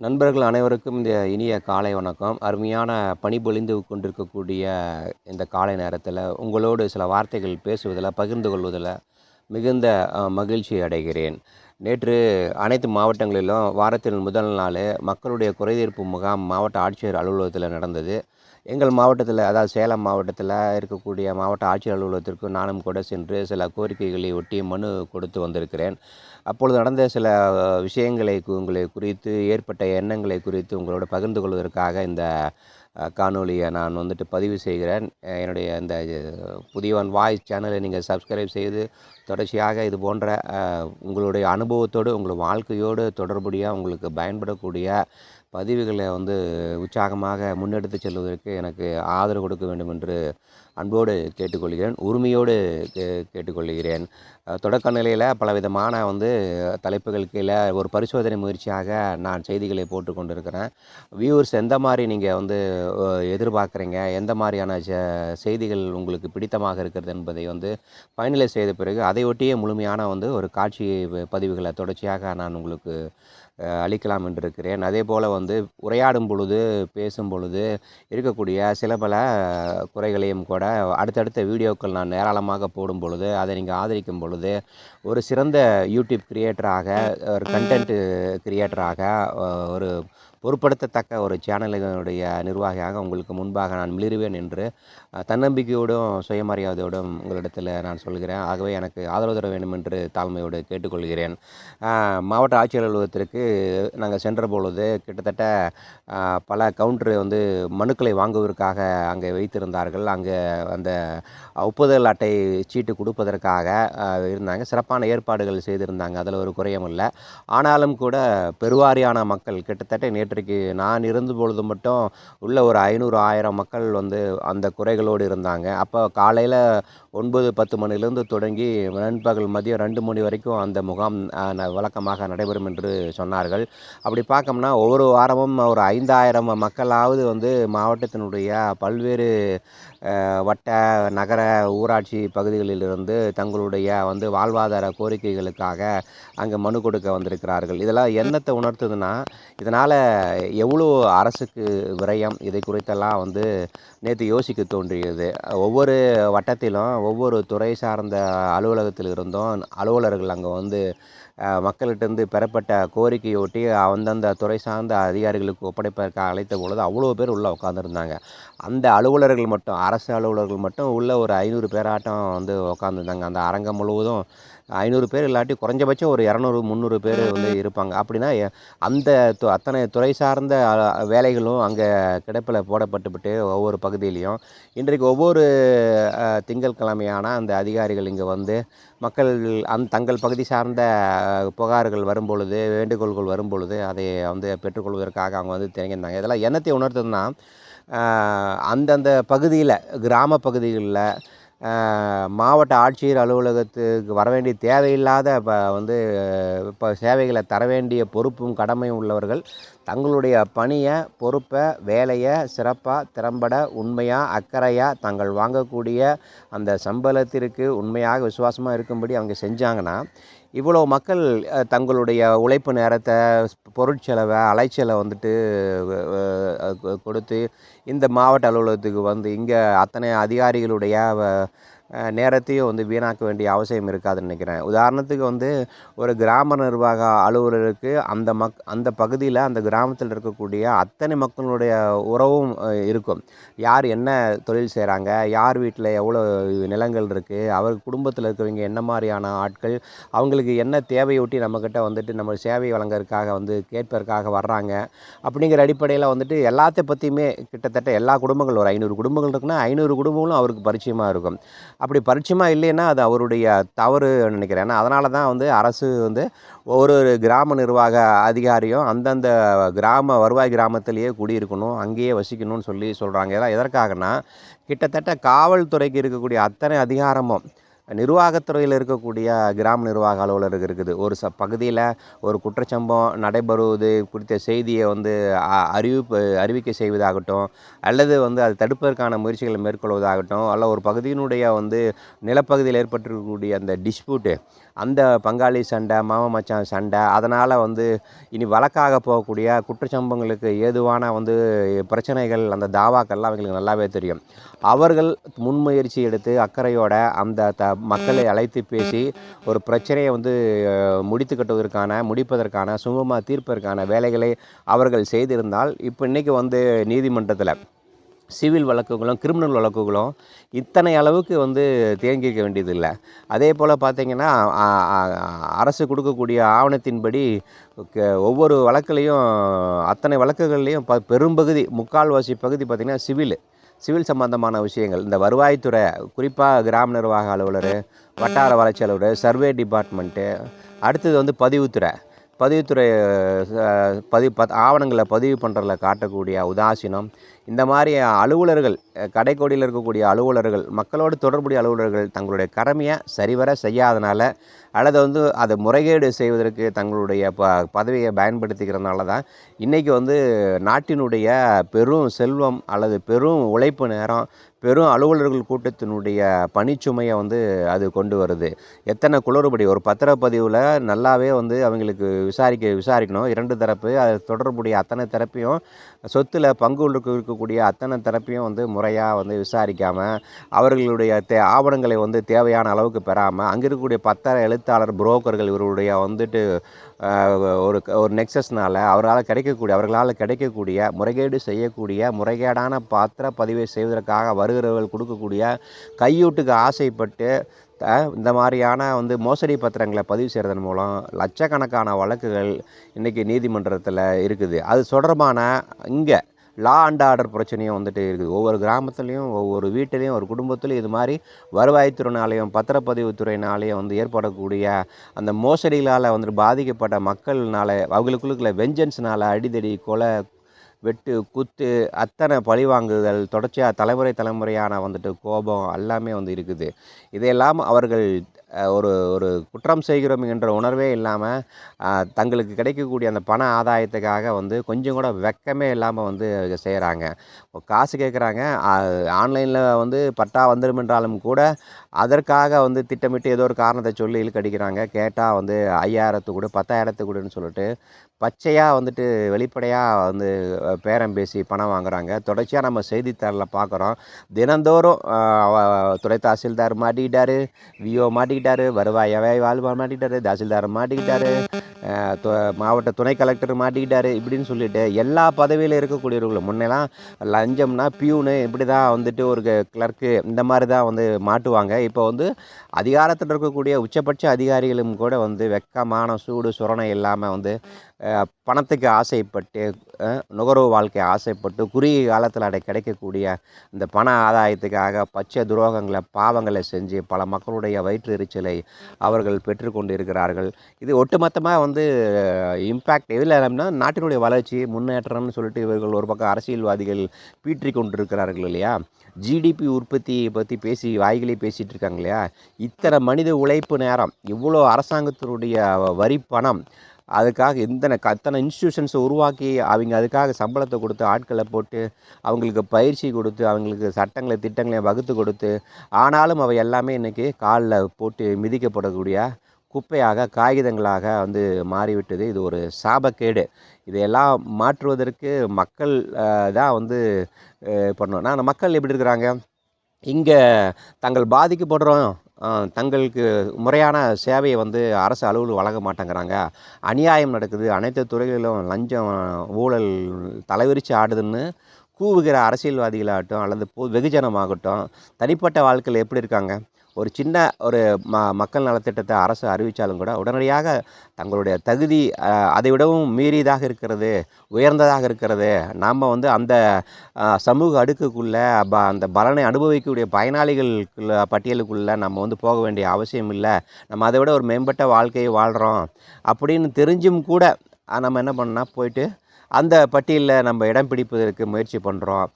நண்பர்கள் அனைவருக்கும் இந்த இனிய காலை வணக்கம். அருமையான பணி பொழிந்து கொண்டிருக்கக்கூடிய இந்த காலை நேரத்தில் உங்களோடு சில வார்த்தைகள் பேசுவதில் பகிர்ந்து கொள்வதில் மிகுந்த மகிழ்ச்சி அடைகிறேன். நேற்று அனைத்து மாவட்டங்களிலும் வாரத்தின் முதல் நாள் மக்களுடைய குறைதீர்ப்பு முகாம் மாவட்ட ஆட்சியர் அலுவலகத்தில் நடந்தது. எங்கள் மாவட்டத்தில் அதாவது சேலம் மாவட்டத்தில் இருக்கக்கூடிய மாவட்ட ஆட்சியர் அலுவலகத்திற்கு நானும் கூட சென்று சில கோரிக்கைகளை ஒட்டி மனு கொடுத்து வந்திருக்கிறேன். அப்பொழுது நடந்த சில விஷயங்களை உங்களை குறித்து ஏற்பட்ட எண்ணங்களை குறித்து உங்களோட பகிர்ந்து கொள்வதற்காக இந்த காணொலியை நான் வந்துட்டு பதிவு செய்கிறேன். என்னுடைய இந்த புதியவன் வாய்ஸ் சேனலை நீங்கள் சப்ஸ்கிரைப் செய்து தொடர்ச்சியாக இது போன்ற உங்களுடைய அனுபவத்தோடு உங்கள் வாழ்க்கையோடு தொடர்புடைய உங்களுக்கு பயன்படக்கூடிய பதிவுகளை வந்து உற்சாகமாக முன்னெடுத்து செல்வதற்கு எனக்கு ஆதரவு கொடுக்க வேண்டும் என்று அன்போடு கேட்டுக்கொள்கிறேன் உரிமையோடு கே கேட்டுக்கொள்கிறேன். தொடக்க நிலையில் பலவிதமான வந்து தலைப்புகள் கீழே ஒரு பரிசோதனை முயற்சியாக நான் செய்திகளை போட்டு கொண்டிருக்கிறேன். வியூவர்ஸ் எந்த மாதிரி நீங்கள் வந்து எதிர்பார்க்குறீங்க? எந்த மாதிரியான செ- செய்திகள் உங்களுக்கு பிடித்தமாக இருக்கிறது என்பதை வந்து ஃபைனலைஸ் செய்த பிறகு அதை ஒட்டியே முழுமையான வந்து ஒரு காட்சி பதிவுகளை தொடர்ச்சியாக நான் உங்களுக்கு அளிக்கலாம் என்று இருக்கிறேன் அதே போல் வந்து உரையாடும் பொழுது பேசும் பொழுது இருக்கக்கூடிய சில பல குறைகளையும் கூட அடுத்தடுத்த வீடியோக்கள் நான் ஏராளமாக போடும் பொழுது அதை நீங்கள் ஆதரிக்கும் பொழுது ஒரு சிறந்த யூடியூப் கிரியேட்டராக ஒரு கண்டென்ட் கிரியேட்டராக ஒரு பொருட்படுத்தத்தக்க ஒரு சேனலுடைய நிர்வாகியாக உங்களுக்கு முன்பாக நான் மிளிருவேன் என்று தன்னம்பிக்கையோடும் சுயமரியாதையோடும் உங்களிடத்தில் நான் சொல்கிறேன். ஆகவே எனக்கு ஆதரவு தர வேண்டும் என்று தாழ்மையோடு கேட்டுக்கொள்கிறேன். மாவட்ட ஆட்சியர் அலுவலகத்திற்கு நாங்கள் சென்ற பொழுது கிட்டத்தட்ட பல கவுண்டர் வந்து மனுக்களை வாங்குவதற்காக அங்கே வைத்திருந்தார்கள். அங்கே அந்த ஒப்புதல் அட்டை சீட்டு கொடுப்பதற்காக இருந்தாங்க. சிறப்பான ஏற்பாடுகள் செய்திருந்தாங்க. அதில் ஒரு குறையும் இல்லை. ஆனாலும் கூட பெருவாரியான மக்கள் கிட்டத்தட்ட நேற்று நேற்றைக்கு நான் இருந்த பொழுது மட்டும் உள்ள ஒரு ஐநூறு ஆயிரம் மக்கள் வந்து அந்த குறைகளோடு இருந்தாங்க. அப்போ காலையில் ஒன்பது பத்து மணிலேருந்து தொடங்கி நண்பகல் மதியம் ரெண்டு மணி வரைக்கும் அந்த முகாம் ந- வழக்கமாக நடைபெறும் என்று சொன்னார்கள். அப்படி பார்க்கோம்னா ஒவ்வொரு வாரமும் ஒரு ஐந்தாயிரம் மக்களாவது வந்து மாவட்டத்தினுடைய பல்வேறு வட்ட நகர ஊராட்சி பகுதிகளிலிருந்து தங்களுடைய வந்து வாழ்வாதார கோரிக்கைகளுக்காக அங்கே மனு கொடுக்க வந்திருக்கிறார்கள். இதெல்லாம் என்னத்தை உணர்த்துதுன்னா இதனால் எவ்வளோ அரசுக்கு விரயம் இதை குறித்தெல்லாம் வந்து நேற்று யோசிக்க தோன்றியது. ஒவ்வொரு வட்டத்திலும் ஒவ்வொரு துறை சார்ந்த அலுவலகத்தில் இருந்தும் அலுவலர்கள் அங்கே வந்து மக்கள்கிட்டருந்து பெறப்பட்ட கோரிக்கையொட்டி அந்தந்த துறை சார்ந்த அதிகாரிகளுக்கு ஒப்படைப்பதற்கு அழைத்த பொழுது அவ்வளோ பேர் உள்ளே உட்காந்துருந்தாங்க அந்த அலுவலர்கள் மட்டும் அரசு அலுவலர்கள் மட்டும் உள்ள ஒரு ஐநூறு பேராட்டம் வந்து உட்காந்துருந்தாங்க அந்த அரங்கம் முழுவதும் ஐநூறு பேர் இல்லாட்டி குறைஞ்சபட்சம் ஒரு இரநூறு முந்நூறு பேர் வந்து இருப்பாங்க. அப்படின்னா அந்த து- அத்தனை துறை சார்ந்த வேலைகளும் அங்கே கிடப்பில் போடப்பட்டுவிட்டு ஒவ்வொரு பகுதியிலையும். இன்றைக்கு ஒவ்வொரு அ, திங்கட்கிழமையான அந்த அதிகாரிகள் இங்கே வந்து மக்கள் அந் தங்கள் பகுதி சார்ந்த புகார்கள் வரும்பொழுது வேண்டுகோள்கள் வரும்பொழுது அதை வந்து பெற்றுக்கொள்வதற்காக அவங்க வந்து திறங்கியிருந்தாங்க இதெல்லாம் என்னத்தை உணர்த்துதுன்னா அஹ், அந்தந்த பகுதியில் கிராம பகுதிகளில் மாவட்ட ஆட்சியர் அலுவலகத்துக்கு வர வேண்டிய தேவையில்லாத இப்போ வந்து இப்போ சேவைகளை தர வேண்டிய பொறுப்பும் கடமையும் உள்ளவர்கள் தங்களுடைய பணியை பொறுப்பை வேலையை சிறப்பாக திறம்பட உண்மையாக அக்கறையாக தாங்கள் வாங்கக்கூடிய அந்த சம்பளத்திற்கு உண்மையாக விசுவாசமாக இருக்கும்படி அவங்க செஞ்சாங்கன்னா இவ்வளோ மக்கள் தங்களுடைய உழைப்பு நேரத்தை பொருட்செலவை அலைச்சலை வந்துட்டு கொடுத்து இந்த மாவட்ட அலுவலகத்துக்கு வந்து இங்கே அத்தனை அதிகாரிகளுடைய நேரத்தையும் வந்து வீணாக்க வேண்டிய அவசியம் இருக்காதுன்னு நினைக்கிறேன். உதாரணத்துக்கு வந்து ஒரு கிராம நிர்வாக அலுவலருக்கு அந்த மக் அந்த பகுதியில் அந்த கிராமத்தில் இருக்கக்கூடிய அத்தனை மக்களுடைய உறவும் இருக்கும். யார் என்ன தொழில் செய்கிறாங்க யார் வீட்டில் எவ்வளோ நிலங்கள் இருக்குது அவர் குடும்பத்தில் இருக்கிறவங்க என்ன மாதிரியான ஆட்கள் அவங்களுக்கு என்ன தேவையொட்டி நம்மக்கிட்ட வந்துட்டு நம்ம சேவை வழங்குறதுக்காக வந்து கேட்பதற்காக வர்றாங்க. அப்படிங்கிற அடிப்படையில் வந்துட்டு எல்லாத்தை பற்றியுமே கிட்டத்தட்ட எல்லா குடும்பங்கள் ஒரு ஐநூறு குடும்பங்கள் இருக்குன்னா ஐநூறு குடும்பங்களும் அவருக்கு பரிச்சயமாக இருக்கும். அப்படி பரிச்சயமாக இல்லைன்னா அது அவருடைய தவறு நினைக்கிறேன். ஏன்னா அதனால தான் வந்து அரசு வந்து ஒரு ஒரு கிராம நிர்வாக அதிகாரியும் அந்தந்த கிராம வருவாய் கிராமத்திலேயே குடியிருக்கணும் அங்கேயே வசிக்கணும்னு சொல்லி சொல்கிறாங்க இதெல்லாம் எதற்காகனா கிட்டத்தட்ட காவல்துறைக்கு இருக்கக்கூடிய அத்தனை அதிகாரமும் நிர்வாகத்துறையில் இருக்கக்கூடிய கிராம நிர்வாக அலுவலருக்கு இருக்குது. ஒரு ச பகுதியில் ஒரு குற்றச்சம்பவம் நடைபெறுவது குறித்த செய்தியை வந்து அ- அறிவிப்பு அறிவிக்கை செய்வதாகட்டும் அல்லது வந்து அதை தடுப்பதற்கான முயற்சிகளை மேற்கொள்வதாகட்டும் அல்ல ஒரு பகுதியினுடைய வந்து நிலப்பகுதியில் ஏற்பட்டிருக்கக்கூடிய அந்த டிஸ்பியூட்டு அந்த பங்காளி சண்டை மாம மச்சான் சண்டை அதனால் வந்து இனி வழக்காக போகக்கூடிய குற்றச்சம்பவங்களுக்கு ஏதுவான வந்து பிரச்சனைகள் அந்த தாவாக்கள்லாம் அவங்களுக்கு நல்லாவே தெரியும். அவர்கள் முன்முயற்சி எடுத்து அக்கறையோட அந்த த மக்களை அழைத்து பேசி ஒரு பிரச்சனையை வந்து முடித்து கட்டுவதற்கான முடிப்பதற்கான சுமூகமாக தீர்ப்பதற்கான வேலைகளை அவர்கள் செய்திருந்தால் இப்போ இன்றைக்கி வந்து நீதிமன்றத்தில் சிவில் வழக்குகளும் கிரிமினல் வழக்குகளும் இத்தனை அளவுக்கு வந்து தேங்கிக்க வேண்டியதில்லை. அதே போல் பார்த்திங்கன்னா அரசு கொடுக்கக்கூடிய ஆவணத்தின்படி ஒவ்வொரு வழக்குலையும் அத்தனை வழக்குகள்லேயும் ப பெரும்பகுதி முக்கால்வாசி பகுதி பார்த்திங்கன்னா சிவில். சிவில் சம்பந்தமான விஷயங்கள். இந்த வருவாய்த்துறை குறிப்பாக கிராம நிர்வாக அலுவலர் வட்டார வளர்ச்சி அலுவலர் சர்வே டிபார்ட்மெண்ட்டு அடுத்தது வந்து பதிவுத்துறை. பதிவுத்துறை அஹ், பதிவு பத் ஆவணங்களை பதிவு பண்ணுறதுல காட்டக்கூடிய உதாசீனம் இந்த மாதிரி அலுவலர்கள் கடைக்கோடியில் இருக்கக்கூடிய அலுவலர்கள் மக்களோடு தொடர்புடைய அலுவலர்கள் தங்களுடைய கடமையை சரிவர செய்யாதனால அல்லது வந்து அதை முறைகேடு செய்வதற்கு தங்களுடைய ப பதவியை பயன்படுத்திக்கிறதுனால தான் இன்றைக்கி வந்து நாட்டினுடைய பெரும் செல்வம் அல்லது பெரும் உழைப்பு நேரம் பெரும் அலுவலர்கள் கூட்டத்தினுடைய பணிச்சுமையை வந்து அது கொண்டு வருது. எத்தனை குளறுபடி ஒரு பத்திரப்பதிவில் நல்லாவே வந்து அவங்களுக்கு விசாரிக்க விசாரிக்கணும். இரண்டு தரப்பு அது தொடர்புடைய அத்தனை தரப்பையும் சொத்தில் பங்கு இருக்கக்கூடிய அத்தனை தரப்பையும் வந்து முறையாக வந்து விசாரிக்காமல் அவர்களுடைய தே ஆவணங்களை வந்து தேவையான அளவுக்கு பெறாமல் அங்கே இருக்கக்கூடிய பத்திர எழுத்தாளர் புரோக்கர்கள் இவருடைய வந்துட்டு ஒரு ஒரு நெக்ஸஸ்னால் அவரால் கிடைக்கக்கூடிய அவர்களால் கிடைக்கக்கூடிய முறைகேடு செய்யக்கூடிய முறைகேடான பாத்திர பதிவை செய்வதற்காக வருகிறவர்கள் கொடுக்கக்கூடிய கையூட்டுக்கு ஆசைப்பட்டு இந்த மாதிரியான வந்து மோசடி பத்திரங்களை பதிவு செய்கிறதன் மூலம் லட்சக்கணக்கான வழக்குகள் இன்றைக்கி நீதிமன்றத்தில் இருக்குது. அது தொடர்பான இங்கே லா அண்ட் ஆர்டர் பிரச்சனையும் வந்துட்டு இருக்குது. ஒவ்வொரு கிராமத்துலேயும் ஒவ்வொரு வீட்டிலையும் ஒரு குடும்பத்துலையும் இது மாதிரி வருவாய்த்துறையினாலையும் பத்திரப்பதிவு துறையினாலையும் வந்து ஏற்படக்கூடிய அந்த மோசடிகளால் வந்துட்டு பாதிக்கப்பட்ட மக்கள்னால அவங்களுக்குள்ள வெஞ்சன்ஸ்னால் அடிதடி கொலை வெட்டு குத்து அத்தனை பழிவாங்குதல் தொடர்ச்சியாக தலைமுறை தலைமுறையான வந்துட்டு கோபம் எல்லாமே வந்து இருக்குது. இதையெல்லாம் அவர்கள் ஒரு ஒரு குற்றம் செய்கிறோம் என்ற உணர்வே இல்லாமல் தங்களுக்கு கிடைக்கக்கூடிய அந்த பண ஆதாயத்துக்காக வந்து கொஞ்சம் கூட வெக்கமே இல்லாமல் வந்து செய்கிறாங்க காசு கேட்குறாங்க ஆன்லைனில் வந்து பட்டா வந்துடும் என்றாலும் கூட அதற்காக வந்து திட்டமிட்டு ஏதோ ஒரு காரணத்தை சொல்லி இழுக்கடிக்கிறாங்க. கேட்டால் வந்து ஐயாயிரத்து கொடு பத்தாயிரத்து கொடுன்னு சொல்லிட்டு பச்சையாக வந்துட்டு வெளிப்படையாக வந்து பேரம் பேசி பணம் வாங்குறாங்க. தொடர்ச்சியாக நம்ம செய்தித்தாளில் பார்க்குறோம் தினந்தோறும் துறை தாசில்தார் மாட்டிக்கிட்டாரு விஓ மாட்டிக்கிட்டாரு வருவாய் வாழ்வார் மாட்டிக்கிட்டாரு தாசில்தார் மாட்டிக்கிட்டாரு து- மாவட்ட துணை கலெக்டர் மாட்டிக்கிட்டாரு இப்படின்னு சொல்லிட்டு எல்லா பதவியில் இருக்கக்கூடியவர்களும் முன்னெல்லாம் லஞ்சம்னா பியூனு இப்படி தான் வந்துட்டு ஒரு கிளர்க்கு இந்த மாதிரி தான் வந்து மாட்டுவாங்க. இப்போ வந்து அதிகாரத்தில் இருக்கக்கூடிய உச்சபட்ச அதிகாரிகளும் கூட வந்து வெக்கமான சூடு சுரணை இல்லாமல் வந்து பணத்துக்கு ஆசைப்பட்டு நுகர்வு வாழ்க்கை ஆசைப்பட்டு குறுகிய காலத்தில் அடை கிடைக்கக்கூடிய இந்த பண ஆதாயத்துக்காக பச்சை துரோகங்களை பாவங்களை செஞ்சு பல மக்களுடைய வயிற்று எரிச்சலை அவர்கள் பெற்றுக்கொண்டு இருக்கிறார்கள் இது ஒட்டுமொத்தமாக வந்து இம்பேக்ட் எதில் அப்படின்னா நாட்டினுடைய வளர்ச்சி முன்னேற்றம்னு சொல்லிட்டு இவர்கள் ஒரு பக்கம் அரசியல்வாதிகள் பீற்றி கொண்டிருக்கிறார்கள் இல்லையா? ஜிடிபி உற்பத்தியை பற்றி பேசி வாய்களே பேசிகிட்டு இருக்காங்க இல்லையா? இத்தனை மனித உழைப்பு நேரம் இவ்வளோ அரசாங்கத்தினுடைய வரி பணம் அதுக்காக எத்தனை அத்தனை இன்ஸ்டியூஷன்ஸை உருவாக்கி அவங்க அதுக்காக சம்பளத்தை கொடுத்து ஆட்களை போட்டு அவங்களுக்கு பயிற்சி கொடுத்து அவங்களுக்கு சட்டங்களை திட்டங்களை வகுத்து கொடுத்து ஆனாலும் அவை எல்லாமே இன்றைக்கி காலில் போட்டு மிதிக்கப்படக்கூடிய குப்பையாக காகிதங்களாக வந்து மாறிவிட்டது. இது ஒரு சாபக்கேடு. இதையெல்லாம் மாற்றுவதற்கு மக்கள் தான் வந்து பண்ணணும். ஆனால் மக்கள் எப்படி இருக்கிறாங்க? இங்கே தங்கள் பாதிக்கப்படுறோம். தங்களுக்கு முறையான சேவையை வந்து அரசு அலுவலர் வழங்க மாட்டேங்கிறாங்க. அநியாயம் நடக்குது. அனைத்து துறைகளிலும் லஞ்சம் ஊழல் தலைவிரிச்சு ஆடுதுன்னு கூவுகிற அரசியல்வாதிகளாகட்டும் அல்லது பொ வெகுஜனமாகட்டும் தனிப்பட்ட வாழ்க்கையில் எப்படி இருக்காங்க? ஒரு சின்ன ஒரு ம மக்கள் நலத்திட்டத்தை அரசு அறிவித்தாலும் கூட உடனடியாக தங்களுடைய தகுதி அதை விடவும் மீறியதாக இருக்கிறது உயர்ந்ததாக இருக்கிறது. நாம் வந்து அந்த சமூக அடுக்குக்குள்ளே ப அந்த பலனை அனுபவிக்கக்கூடிய பயனாளிகளுக்குள்ள பட்டியலுக்குள்ளே நம்ம வந்து போக வேண்டிய அவசியம் இல்லை. நம்ம அதை விட ஒரு மேம்பட்ட வாழ்க்கையை வாழ்கிறோம் அப்படின்னு தெரிஞ்சும் கூட நம்ம என்ன பண்ணால் போயிட்டு அந்த பட்டியலில் நம்ம இடம் பிடிப்பதற்கு முயற்சி பண்ணுறோம்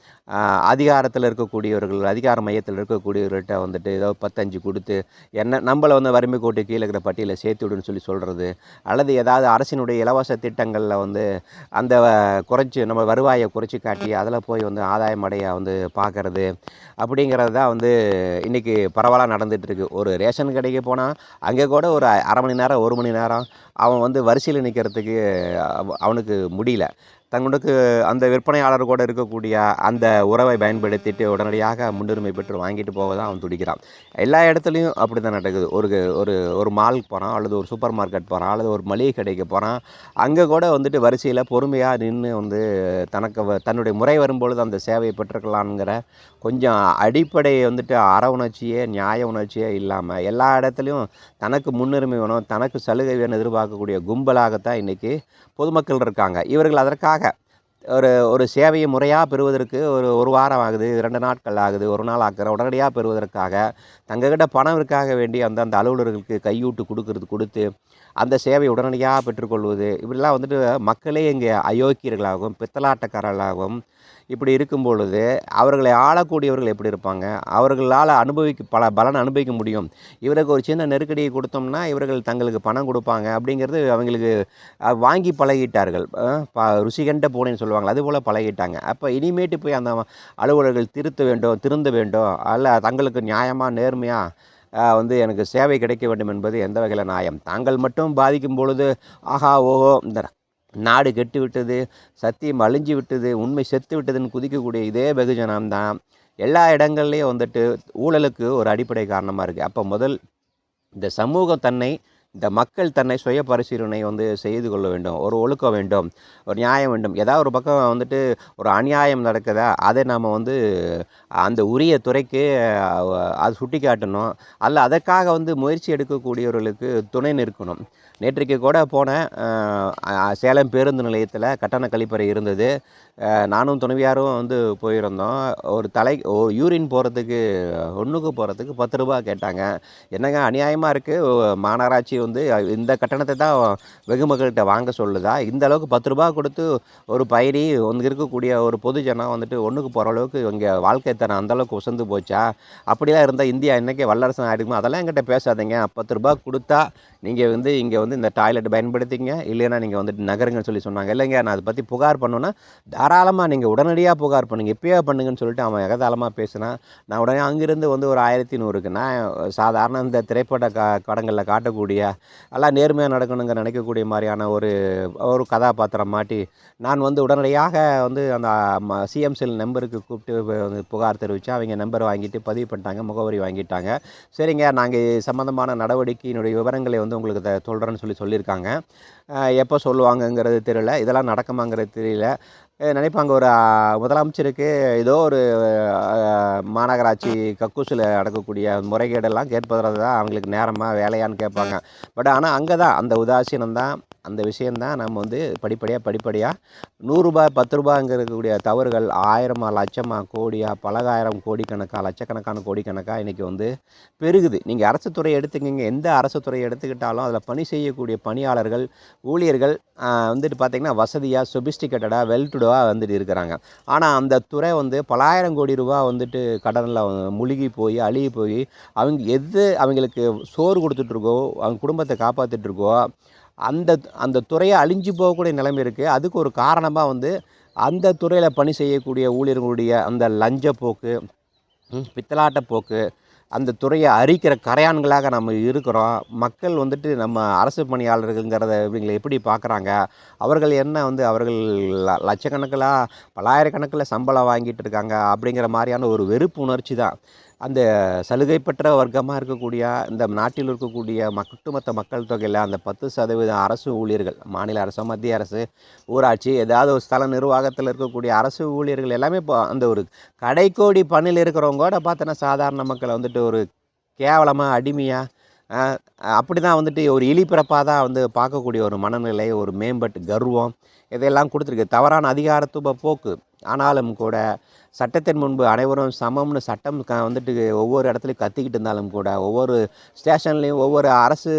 அதிகாரத்தில் இருக்கக்கூடியவர்கள் அதிகார மையத்தில் இருக்கக்கூடியவர்கள்ட்ட வந்துட்டு ஏதோ பத்தஞ்சு கொடுத்து என்ன நம்மளை வந்து வறுமை கோட்டு கீழே இருக்கிற பட்டியலில் சேர்த்து விடுன்னு சொல்லி சொல்கிறது அல்லது ஏதாவது அரசினுடைய இலவச திட்டங்களில் வந்து அந்த குறைச்சி நம்ம வருவாயை குறைச்சி காட்டி அதில் போய் வந்து ஆதாயம் அடைய வந்து பார்க்குறது அப்படிங்கிறது தான் வந்து இன்றைக்கி பரவலாக நடந்துகிட்ருக்கு ஒரு ரேஷன் கடைக்கு போனால் அங்கே கூட ஒரு அரை மணி நேரம் ஒரு மணி நேரம் அவன் வந்து வரிசையில் நிற்கிறதுக்கு அவனுக்கு முடியல. தங்களுக்கு அந்த விற்பனையாளர் கூட இருக்கக்கூடிய அந்த உறவை பயன்படுத்திட்டு உடனடியாக முன்னுரிமை பெற்று வாங்கிட்டு போக தான் அவன் துடிக்கிறான். எல்லா இடத்துலையும் அப்படி தான் நடக்குது. ஒரு ஒரு ஒரு மாலுக்கு போகிறான் அல்லது ஒரு சூப்பர் மார்க்கெட் போகிறான் அல்லது ஒரு மளிகை கடைக்கு போகிறான் அங்கே கூட வந்துட்டு வரிசையில் பொறுமையாக நின்று வந்து தனக்கு வ- தன்னுடைய முறை வரும்பொழுது அந்த சேவையை பெற்றுக்கலாங்கிற கொஞ்சம் அடிப்படை வந்துட்டு அற உணர்ச்சியே நியாய உணர்ச்சியே இல்லாமல் எல்லா இடத்துலையும் தனக்கு முன்னுரிமை வேணும் தனக்கு சலுகை வேணும் எதிர்பார்க்கக்கூடிய கும்பலாகத்தான் இன்றைக்கி பொதுமக்கள் இருக்காங்க. இவர்கள் அதற்காக ஒரு ஒரு சேவையை முறையாக பெறுவதற்கு ஒரு ஒரு வாரம் ஆகுது ரெண்டு நாட்கள் ஆகுது ஒரு நாள் ஆக்குற உடனடியாக பெறுவதற்காக தங்கக்கிட்ட பணம் இருக்காக வேண்டி அந்தந்த அலுவலர்களுக்கு கையூட்டு கொடுக்கறது கொடுத்து அந்த சேவையை உடனடியாக பெற்றுக்கொள்வது இப்படிலாம் வந்துட்டு மக்களே இங்கே அயோக்கியர்களாகவும் பித்தலாட்டக்காரர்களாகவும் இப்படி இருக்கும் பொழுது அவர்களை ஆளக்கூடியவர்கள் எப்படி இருப்பாங்க? அவர்களால் அனுபவிக்க பல பலன் அனுபவிக்க முடியும். இவருக்கு ஒரு சின்ன நெருக்கடியை கொடுத்தோம்னா இவர்கள் தங்களுக்கு பணம் கொடுப்பாங்க அப்படிங்கிறது அவங்களுக்கு வாங்கி பழகிட்டார்கள். அஹ், ப ருசி கண்ட பூனைன்னு சொல்லுவாங்க. அதுபோல் பழகிட்டாங்க. அப்போ இனிமேட்டு போய் அந்த அலுவலர்கள் திருத்த வேண்டும் திருந்த வேண்டும் அல்ல தங்களுக்கு நியாயமாக நேர்மையாக வந்து எனக்கு சேவை கிடைக்க வேண்டும் என்பது எந்த வகையில் நியாயம்? தாங்கள் மட்டும் பாதிக்கும் பொழுது ஆஹா ஓஹோ இந்த நாடு கெட்டு விட்டது சத்தியம் அழிஞ்சு விட்டது உண்மை செத்து விட்டதுன்னு குதிக்கக்கூடிய இதே வெகுஜனம் தான் எல்லா இடங்கள்லேயும் வந்துட்டு ஊழலுக்கு ஒரு அடிப்படை காரணமாக இருக்குது அப்போ முதல் இந்த சமூகம் தன்னை இந்த மக்கள் தன்னை சுய பரிசீலனை வந்து செய்து கொள்ள வேண்டும் ஒரு ஒழுக்கம் வேண்டும் ஒரு நியாயம் வேண்டும். ஏதாவது ஒரு பக்கம் வந்துட்டு ஒரு அநியாயம் நடக்குதா அதை நாம் வந்து அந்த உரிய துறைக்கு அது சுட்டி காட்டணும். அல்ல அதற்காக வந்து முயற்சி எடுக்கக்கூடியவர்களுக்கு துணை நிற்கணும். நேற்றைக்கு கூட போனேன் சேலம் பேருந்து நிலையத்தில் கட்டண கழிப்பறை இருந்தது. நானும் துணைவியாரும் வந்து போயிருந்தோம். ஒரு தலை ஒரு யூரின் போகிறதுக்கு ஒன்றுக்கு போகிறதுக்கு பத்து ரூபா கேட்டாங்க. என்னங்க அநியாயமாக இருக்குது மாநகராட்சி வந்து இந்த கட்டணத்தை தான் வெகுமக்கள்கிட்ட வாங்க சொல்லுதா? இந்த அளவுக்கு பத்து ரூபா கொடுத்து ஒரு பயிரி ஒன்று இருக்கக்கூடிய ஒரு பொதுஜனம் வந்துட்டு ஒன்றுக்கு போகிற அளவுக்கு இங்கே வாழ்க்கை தரம் அந்தளவுக்கு உசந்து போச்சா? அப்படிலாம் இருந்தால் இந்தியா இன்றைக்கி வல்லரசு ஆகிடுமா அதெல்லாம் என்கிட்ட பேசாதீங்க. பத்து ரூபா கொடுத்தா நீங்கள் வந்து இங்கே வந்து இந்த டாய்லெட் பயன்படுத்திங்க. இல்லைன்னா நீங்கள் வந்துட்டு நகருங்கன்னு சொல்லி சொன்னாங்க. இல்லைங்க நான் அதை பற்றி புகார் பண்ணோன்னா தாராளமாக நீங்கள் உடனடியாக புகார் பண்ணுங்க. இப்போயே பண்ணுங்கன்னு சொல்லிட்டு அவன் எகதாளமாக பேசினான் நான் உடனே அங்கேருந்து வந்து ஒரு ஆயிரத்தி நூறுக்கு நான் சாதாரண இந்த திரைப்பட க படங்களில் காட்டக்கூடிய எல்லாம் நேர்மையாக நடக்கணுங்க நினைக்கக்கூடிய மாதிரியான ஒரு ஒரு கதாபாத்திரம் மாட்டி நான் வந்து உடனடியாக வந்து அந்த சிஎம் செல் நம்பருக்கு கூப்பிட்டு வந்து புகார் தெரிவித்தேன் அவங்க நம்பர் வாங்கிட்டு பதிவு பண்ணிட்டாங்க முகவரி வாங்கிட்டாங்க. சரிங்க நாங்கள் சம்மந்தமான நடவடிக்கையினுடைய விவரங்களை வந்து உங்களுக்கு த- சொல்கிறேன்னு சொல்லி சொல்லியிருக்காங்க. எப்போ சொல்லுவாங்கங்கிறது தெரியல. இதெல்லாம் நடக்குமாங்கிறது தெரியல. நினைப்பாங்க ஒரு முதலமைச்சருக்கு ஏதோ ஒரு மாநகராட்சி கக்கூசில் நடக்கக்கூடிய முறைகேடெல்லாம் கேட்பதில் தான் அவங்களுக்கு நேரமாக வேலையான்னு கேட்பாங்க. பட் ஆனால் அங்கே தான் அந்த உதாசீனம் தான் அந்த விஷயந்தான் நம்ம வந்து படிப்படியாக படிப்படியாக நூறுரூபா பத்து ரூபாங்க இருக்கக்கூடிய தவறுகள் ஆயிரமா லட்சமாக கோடியாக பலகாயிரம் கோடிக்கணக்காக லட்சக்கணக்கான கோடிக்கணக்காக இன்றைக்கி வந்து பெருகுது. நீங்கள் அரசு துறை எடுத்துக்கிங்க. எந்த அரசு துறை எடுத்துக்கிட்டாலும் அதில் பணி செய்யக்கூடிய பணியாளர்கள் ஊழியர்கள் வந்துட்டு பார்த்திங்கன்னா வசதியாக சொபிஸ்டிகேட்டடாக வெல்டுடாக வந்துட்டு இருக்கிறாங்க. ஆனால் அந்த துறை வந்து பலாயிரம் கோடி ரூபா வந்துட்டு கடனில் முழுகி போய் அழுகி போய் அவங்க எது அவங்களுக்கு சோறு கொடுத்துட்ருக்கோ அவங்க குடும்பத்தை காப்பாற்றிட்டுருக்கோ அந்த அந்த துறையை அழிஞ்சு போகக்கூடிய நிலைமை இருக்குது அதுக்கு ஒரு காரணமாக வந்து அந்த துறையில் பணி செய்யக்கூடிய ஊழியர்களுடைய அந்த லஞ்ச போக்கு பித்தலாட்ட போக்கு அந்த துறையை அரிக்கிற கரையான்களாக நம்ம இருக்கிறோம். மக்கள் வந்துட்டு நம்ம அரசு பணியாளர்கள்ங்கிறத இவங்களை எப்படி பார்க்குறாங்க அவர்கள் என்ன வந்து அவர்கள் லட்சக்கணக்கில் பல்லாயிரக்கணக்கில் சம்பளம் வாங்கிட்டு இருக்காங்க அப்படிங்கிற மாதிரியான ஒரு வெறுப்பு உணர்ச்சி தான். அந்த சலுகை பெற்ற வர்க்கமாக இருக்கக்கூடிய இந்த நாட்டில் இருக்கக்கூடிய மக் ஒட்டுமொத்த மக்கள் தொகையில் அந்த பத்து சதவீதம் அரசு ஊழியர்கள் மாநில அரசு மத்திய அரசு ஊராட்சி ஏதாவது ஒரு ஸ்தல நிர்வாகத்தில் இருக்கக்கூடிய அரசு ஊழியர்கள் எல்லாமே இப்போ அந்த ஒரு கடைக்கோடி பணியில் இருக்கிறவங்க கூட பார்த்தோன்னா சாதாரண மக்களை வந்துட்டு ஒரு கேவலமாக அடிமையாக அப்படி தான் வந்துட்டு ஒரு இழிபிறப்பாக தான் வந்து பார்க்கக்கூடிய ஒரு மனநிலை ஒரு மேம்பட்டு கர்வம் இதையெல்லாம் கொடுத்துருக்கு. தவறான அதிகாரத்துவ போக்கு. ஆனாலும் கூட சட்டத்தின் முன்பு அனைவரும் சமம்னு சட்டம் க வந்துட்டு ஒவ்வொரு இடத்துலையும் கத்திக்கிட்டு இருந்தாலும் கூட ஒவ்வொரு ஸ்டேஷன்லேயும் ஒவ்வொரு அரசு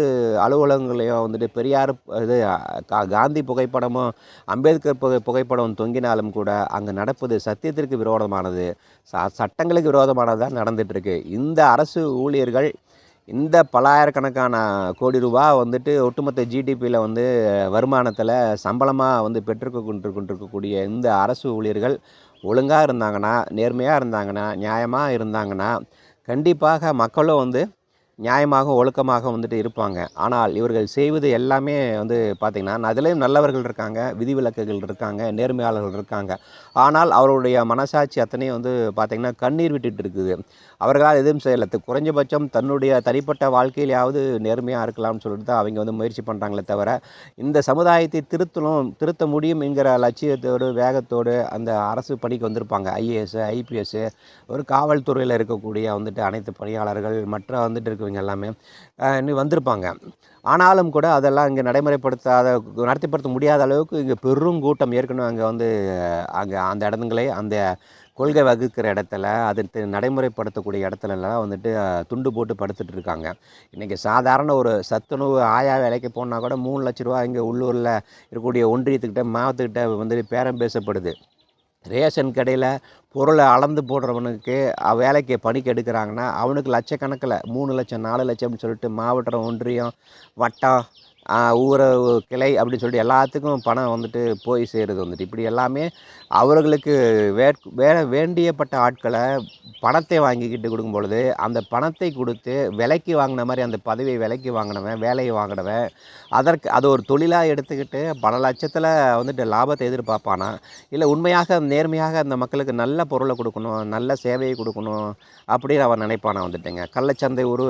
அலுவலகங்களையும் வந்துட்டு பெரியார் இது கா காந்தி புகைப்படமும் அம்பேத்கர் புகை புகைப்படம் தொங்கினாலும் கூட அங்கே நடப்பது சத்தியத்திற்கு விரோதமானது. ச சட்டங்களுக்கு விரோதமானது தான் நடந்துகிட்ருக்கு இந்த அரசு ஊழியர்கள் இந்த பல்லாயிரக்கணக்கான கோடி ரூபா வந்துட்டு ஒட்டுமொத்த ஜிடிபியில் வந்து வருமானத்தில் சம்பளமாக வந்து பெற்றுக்க கொண்டு கொண்டிருக்கக்கூடிய இந்த அரசு ஊழியர்கள் ஒழுங்காக இருந்தாங்கன்னா நேர்மையாக இருந்தாங்கன்னா நியாயமாக இருந்தாங்கன்னா கண்டிப்பாக மக்களும் வந்து நியாயமாக ஒழுக்கமாக வந்துட்டு இருப்பாங்க. ஆனால் இவர்கள் செய்வது எல்லாமே வந்து பார்த்திங்கன்னா அதுலேயும் நல்லவர்கள் இருக்காங்க விதிவிலக்குகள் இருக்காங்க நேர்மையாளர்கள் இருக்காங்க. ஆனால் அவருடைய மனசாட்சி அத்தனையும் வந்து பார்த்திங்கன்னா கண்ணீர் விட்டுட்டு இருக்குது. அவர்களால் எதுவும் செய்யலை. குறைஞ்சபட்சம் தன்னுடைய தனிப்பட்ட வாழ்க்கையிலாவது நேர்மையாக இருக்கலாம்னு சொல்லிட்டு தான் அவங்க வந்து முயற்சி பண்ணுறாங்களே தவிர இந்த சமுதாயத்தை திருத்தணும் திருத்த முடியும் என்கிற லட்சியத்தோடு வேகத்தோடு அந்த அரசு பணிக்கு வந்திருப்பாங்க. ஐஏஎஸ் ஐபிஎஸ் ஒரு காவல்துறையில் இருக்கக்கூடிய வந்துட்டு அனைத்து பணியாளர்கள் மற்ற வந்துட்டு இவங்க எல்லாமே இன்னும் வந்திருப்பாங்க. ஆனாலும் கூட அதெல்லாம் இங்கே நடைமுறைப்படுத்தாத நடத்திப்படுத்த முடியாத அளவுக்கு இங்கே பெரும் கூட்டம் ஏற்கனவே அங்கே வந்து அங்கே அந்த இடங்களே அந்த கொள்கை வகுக்கிற இடத்துல அது நடைமுறைப்படுத்தக்கூடிய இடத்துலலாம் வந்துட்டு துண்டு போட்டு படுத்துட்டு இருக்காங்க. இன்றைக்கி சாதாரண ஒரு சத்துணவு ஆயா வேலைக்கு போனால் கூட மூணு லட்ச ரூபா இங்கே உள்ளூரில் இருக்கக்கூடிய ஒன்றியத்துக்கிட்ட மாவத்துக்கிட்ட வந்து பேரம் பேசப்படுது. ரேஷன் கடையில் பொருளை அளந்து போடுறவனுக்கு வேலைக்கு பணிக்கு எடுக்கிறாங்கன்னா அவனுக்கு லட்சக்கணக்கில் மூணு லட்சம் நாலு லட்சம்னு சொல்லிட்டு மாவட்டம் ஒன்றியம் வட்டம் ஊர கிளை அப்படின்னு சொல்லிட்டு எல்லாத்துக்கும் பணம் வந்துட்டு போய் சேருது வந்துட்டு. இப்படி எல்லாமே அவர்களுக்கு வே வே வேண்டியப்பட்ட ஆட்களை பணத்தை வாங்கிக்கிட்டு கொடுக்கும் பொழுது அந்த பணத்தை கொடுத்து விலைக்கு வாங்கின மாதிரி அந்த பதவியை விலைக்கு வாங்கினவன் வேலையை வாங்கினவன் அதற்கு அதை ஒரு தொழிலாக எடுத்துக்கிட்டு பல லட்சத்தில் வந்துட்டு லாபத்தை எதிர்பார்ப்பானா? இல்லை உண்மையாக நேர்மையாக அந்த மக்களுக்கு நல்ல பொருளை கொடுக்கணும் நல்ல சேவையை கொடுக்கணும் அப்படின்னு அவன் நினைப்பானா வந்துட்டுங்க. கள்ளச்சந்தை ஒரு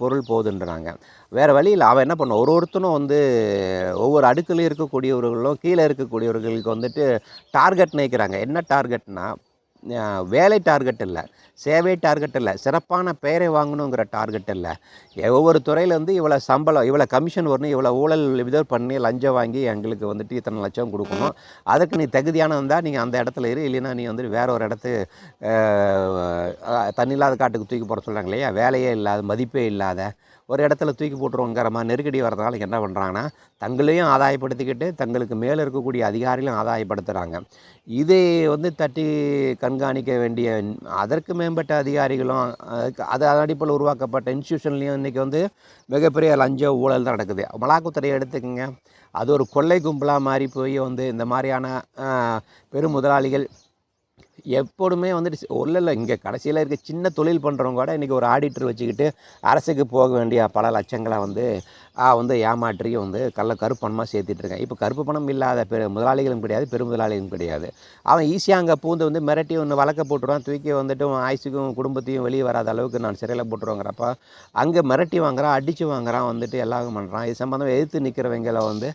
பொருள் போகுதுன்றாங்க வேறு வழியில் அவன் என்ன பண்ணுவான்? ஒரு ஒருத்தனும் வந்து ஒவ்வொரு அடுக்கில் இருக்கக்கூடியவர்களும் கீழே இருக்கக்கூடியவர்களுக்கு வந்துட்டு டார்கெட் நினைக்கிறாங்க. என்ன டார்கெட்னா வேலை டார்கெட் இல்லை சேவை டார்கெட் இல்லை சிறப்பான பெயரை வாங்கணுங்கிற டார்கெட் இல்லை. ஒவ்வொரு துறையிலேருந்து இவ்வளோ சம்பளம் இவ்வளோ கமிஷன் வரணும் இவ்வளோ ஊழல் இது பண்ணி லஞ்சம் வாங்கி எங்களுக்கு வந்துட்டு இத்தனை லட்சம் கொடுக்கணும். அதுக்கு நீ தகுதியான இருந்தால் நீங்கள் அந்த இடத்துல இரு. இல்லைன்னா நீ வந்துட்டு வேற ஒரு இடத்து தண்ணி இல்லாத காட்டுக்கு தூக்கி போட சொல்கிறாங்க இல்லையா? வேலையே இல்லாத மதிப்பே இல்லாத ஒரு இடத்துல தூக்கி போட்டுருவோங்கிற மாதிரி நெருக்கடி வர்றதுனால என்ன பண்ணுறாங்கன்னா தங்களையும் ஆதாயப்படுத்திக்கிட்டு தங்களுக்கு மேலே இருக்கக்கூடிய அதிகாரிகளும் ஆதாயப்படுத்துகிறாங்க இதை வந்து தட்டி கண்காணிக்க வேண்டிய அதற்கு மேம்பட்ட அதிகாரிகளும் அது அடிப்படையில் உருவாக்கப்பட்ட இன்ஸ்டியூஷன்லேயும் இன்றைக்கி வந்து மிகப்பெரிய லஞ்ச ஊழல் தான் நடக்குது. மலாக்குத்துறையை எடுத்துக்கோங்க. அது ஒரு கொள்ளை கும்பலாக மாறி போய் வந்து இந்த மாதிரியான பெரும் முதலாளிகள் எப்போதுமே வந்துட்டு ஒன்றும் இல்லை இங்கே கடைசியில் இருக்க சின்ன தொழில் பண்ணுறவங்க கூட இன்றைக்கி ஒரு ஆடிட்டர் வச்சுக்கிட்டு அரசுக்கு போக வேண்டிய பல லட்சங்களை வந்து வந்து ஏமாற்றி வந்து கள்ள கருப்பு பணமாக இருக்கேன் இப்போ கருப்பு பணம் இல்லாத பெரு முதலாளிகளும் கிடையாது பெரும் முதலாளிகளும் கிடையாது. அவன் ஈஸியாக அங்கே பூந்து வந்து மிரட்டி ஒன்று வழக்க போட்டுருவான் தூக்கி வந்துட்டு உன் ஆயுசுக்கும் குடும்பத்தையும் வெளியே வராத அளவுக்கு நான் சிறையில் போட்டுருவாங்கிறப்ப அங்கே மிரட்டி வாங்குறான் அடித்து வாங்குறான் வந்துட்டு எல்லாம் பண்ணுறான் இது சம்மந்தமாக எதிர்த்து நிற்கிறவங்களை வந்து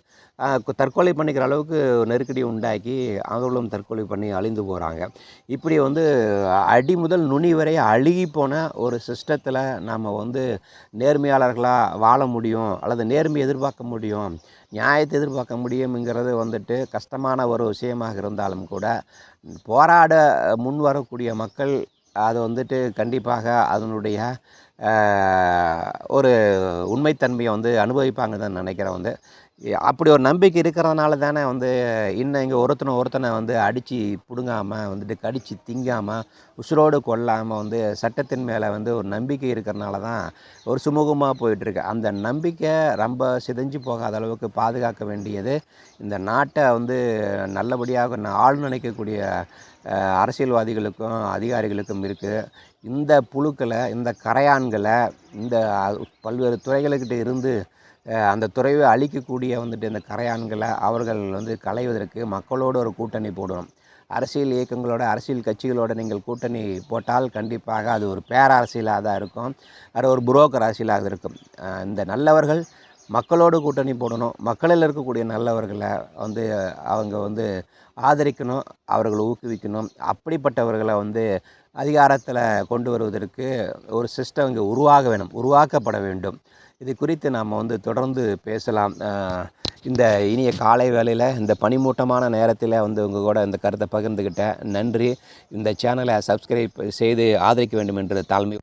தற்கொலை பண்ணிக்கிற அளவுக்கு நெருக்கடி உண்டாக்கி அவர்களும் தற்கொலை பண்ணி அழிந்து போகிறாங்க இப்படி வந்து அடி முதல் நுனி வரை அழுகி போன ஒரு சிஸ்டத்தில் நாம் வந்து நேர்மையாளர்களாக வாழ முடியும் அல்லது நேர்மை எதிர்பார்க்க முடியும் நியாயத்தை எதிர்பார்க்க முடியுங்கிறது வந்துட்டு கஷ்டமான ஒரு விஷயமாக இருந்தாலும் கூட போராட முன் வரக்கூடிய மக்கள் அது வந்துட்டு கண்டிப்பாக அதனுடைய ஒரு உண்மைத்தன்மையை வந்து அனுபவிப்பாங்க தான் நினைக்கிறேன் வந்து. அப்படி ஒரு நம்பிக்கை இருக்கிறதுனால தானே வந்து இன்னும் இங்கே ஒருத்தனை ஒருத்தனை வந்து அடித்து பிடுங்காமல் வந்துட்டு கடித்து திங்காமல் உசுரோடு கொல்லாமல் வந்து சட்டத்தின் மேலே வந்து ஒரு நம்பிக்கை இருக்கிறனால தான் ஒரு சுமூகமாக போயிட்டுருக்கு. அந்த நம்பிக்கை ரொம்ப சிதைஞ்சு போகாத அளவுக்கு பாதுகாக்க வேண்டியது இந்த நாட்டை வந்து நல்லபடியாக ஆள் நினைக்கக்கூடிய அரசியல்வாதிகளுக்கும் அதிகாரிகளுக்கும் இருக்குது இந்த புழுக்களை இந்த கரையான்களை இந்த பல்வேறு துறைகளுக்கிட்ட இருந்து அந்த துறையை அழிக்கக்கூடிய வந்துட்டு இந்த கரையான்களை அவர்கள் வந்து களைவதற்கு மக்களோடு ஒரு கூட்டணி போடணும். அரசியல் இயக்கங்களோட அரசியல் கட்சிகளோட நீங்கள் கூட்டணி போட்டால் கண்டிப்பாக அது ஒரு பேரரசியலாக தான் இருக்கும். அது ஒரு புரோக்கர் அரசியலாக இருக்கும் இந்த நல்லவர்கள் மக்களோடு கூட்டணி போடணும். மக்களில் இருக்கக்கூடிய நல்லவர்களை வந்து அவங்க வந்து ஆதரிக்கணும் அவர்களை ஊக்குவிக்கணும். அப்படிப்பட்டவர்களை வந்து அதிகாரத்தில் கொண்டு வருவதற்கு ஒரு சிஸ்டம் இங்கே உருவாக வேணும் உருவாக்கப்பட வேண்டும். இது குறித்து நாம் வந்து தொடர்ந்து பேசலாம். இந்த இனிய காலை வேளையில் இந்த பனிமூட்டமான நேரத்தில் வந்து உங்கள் கூட இந்த கருத்தை பகிர்ந்துக்கிட்டேன் நன்றி. இந்த சேனலை சப்ஸ்கிரைப் செய்து ஆதரிக்க வேண்டும் என்று தாழ்மை